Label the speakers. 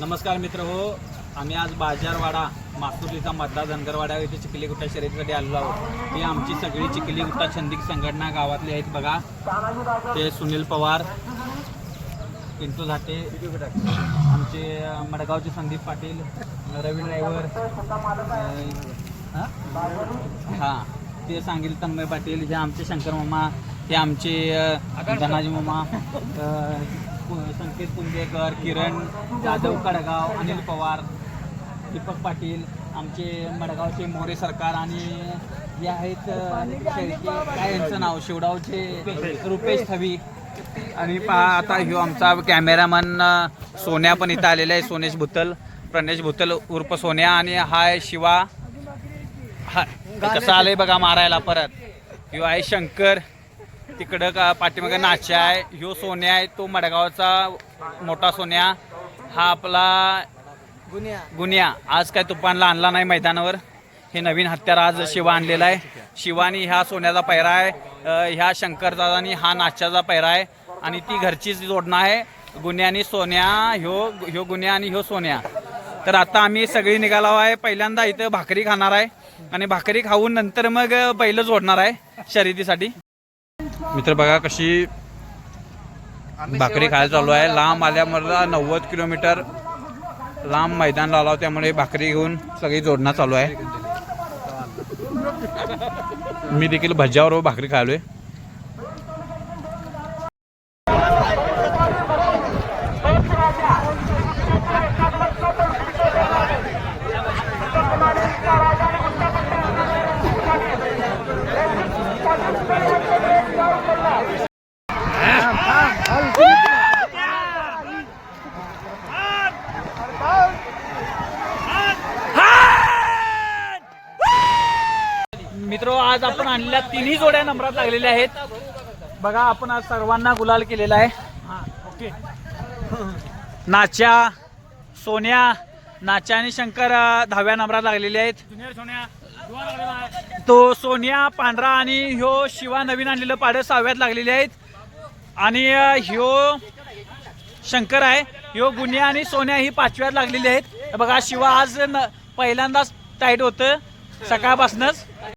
Speaker 1: नमस्कार मित्र हो आम्ही आज बाजारवाडा मासुर्लीचा मतदार धनगरवाडा येथे चिखली गुट्टा शर्यतीसाठी आलेलो आहोत. ही आमची सगळी चिखली गुट्टा छंदिक संघटना गावातली आहेत बघा. ते सुनील पवार पिंटू झाटे आमचे मडगावचे संदीप पाटील रवी ड्रायव्हर हां? ते सांगील तन्मय पाटील हे आमचे शंकर मामा हे आमचे धनाजी मामा संकेत कुंदेकर किरण जाधव कडगाव अनिल पवार दीपक पाटील आमचे मडगावचे मोरे सरकार आणि जे आहेत काय यांचं नाव? शिवडावचे रुपेश थवी आणि पहा आता ह्यो आमचा कॅमेरामन सोन्या पण इथं आलेला आहे सोनेश भुतल प्रणेश भुतल उर्फ सोन्या आणि हाय शिवा. हा कसं आलंय बघा मारायला परत. ह्यो आहे शंकर. तिकडं का पाठीमागं नाच्या आहे ह्यो सोन्या आहे तो मडगावचा मोठा सोन्या हा आपला
Speaker 2: गुन्ह्या.
Speaker 1: गुन्ह्या. आज काय तुफानला आणला नाही मैदानावर. हे नवीन हत्यार आज शिवा आणलेला आहे. शिवानी ह्या सोन्याचा पैरा आहे. अ, ह्या शंकरदादानी हा नाच्याचा पैरा आहे. आणि ती घरचीच जोडणं आहे. गुन्ह्या आणि सोन्या ह्यो ह्यो गुन्ह्या आणि ह्यो सोन्या. तर आता आम्ही सगळी निघालो आहे. पहिल्यांदा इथं भाकरी खाणार आहे. आणि भाकरी खाऊन नंतर मग बैल जोडणार आहे शर्यतीसाठी. मित्र बघा कशी भाकरी खायला चालू आहे लांब आल्यामुळे नव्वद किलोमीटर लांब मैदान आलो त्यामुळे भाकरी घेऊन सगळी जोडणं चालू आहे. मी देखील भज्यावर भाकरी खायलोय. मित्र आज आपण आणलेल्या तिन्ही जोड्या नंबरात लागलेल्या आहेत. बघा आपण आज सर्वांना गुलाल केलेला आहे. ओके. नाच्या सोन्या नाच्या आणि शंकर दहाव्या नंबरात लागलेले आहेत. तो सोन्या पांढरा आणि ह्यो शिवा नवीन आणलेलं पाडं सहाव्यात लागलेले आहेत. आणि ह्यो शंकर आहे. ह्यो गुन्ह्या आणि सोन्या ही पाचव्यात लागलेली आहेत. बघा शिवा आज पहिल्यांदाच टाईट होतं. सकाळपासूनच.